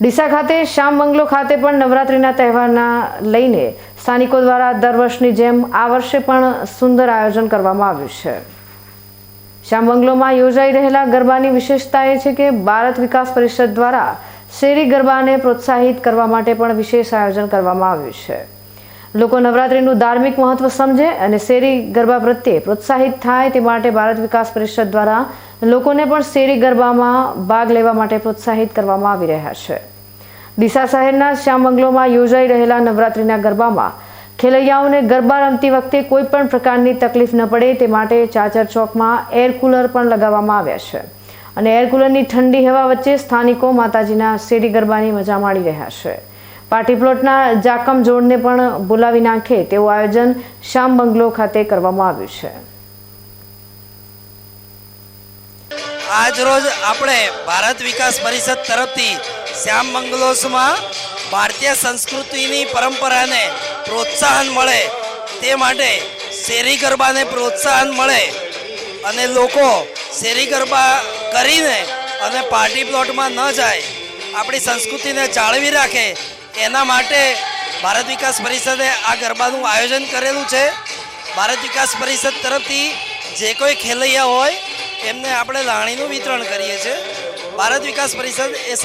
ડીસા ખાતે, શ્યામ બંગલો ખાતે પણ નવરાત્રિના તહેવારના લઈને સ્થાનિકો દ્વારા દર વર્ષની જેમ આ વર્ષે પણ સુંદર આયોજન કરવામાં આવ્યું છે. શ્યામ બંગલોમાં યોજાઈ રહેલા ગરબાની વિશેષતા એ છે કે ભારત વિકાસ પરિષદ દ્વારા શેરી ગરબાને પ્રોત્સાહિત કરવા માટે પણ વિશેષ આયોજન કરવામાં આવ્યું છે. લોકો નવરાત્રિનું ધાર્મિક મહત્વ સમજે અને શેરી ગરબા પ્રત્યે પ્રોત્સાહિત થાય તે માટે ભારત વિકાસ પરિષદ દ્વારા લોકોને પણ શેરી ગરબામાં ભાગ લેવા માટે પ્રોત્સાહિત કરવામાં આવી રહ્યા છે. ડીસા શહેરના શ્યામ બંગલોમાં યોજાઈ રહેલા નવરાત્રિના ગરબામાં ખેલૈયાઓને ગરબા રમતી વખતે કોઈ પણ પ્રકારની તકલીફ ન પડે તે માટે ચાચર ચોકમાં એર કુલર પણ લગાવવામાં આવ્યા છે. અને એર કુલરની ઠંડી હવા વચ્ચે સ્થાનિકો માતાજીના શેરી ગરબાની મજા માણી રહ્યા છે. પાર્ટી પ્લોટના જાકમ જોડને પણ બોલાવી નાખે તેવું આયોજન શ્યામ બંગલો ખાતે કરવામાં આવ્યું છે. આજ રોજ આપણે ભારત વિકાસ પરિષદ તરફથી શ્યામ બંગલોસમાં ભારતીય સંસ્કૃતિની પરંપરાને પ્રોત્સાહન મળે તે માટે શેરી ગરબાને પ્રોત્સાહન મળે અને લોકો શેરી ગરબા કરીને અને પાર્ટી પ્લોટમાં ન જાય, આપણી સંસ્કૃતિને જાળવી રાખે, એના માટે ભારત વિકાસ પરિષદે આ ગરબાનું આયોજન કરેલું છે. ભારત વિકાસ પરિષદ તરફથી જે કોઈ ખેલૈયા હોય એમને આપણે લાણીનું વિતરણ કરીએ છીએ. ભારત વિકાસ પરિષદ એ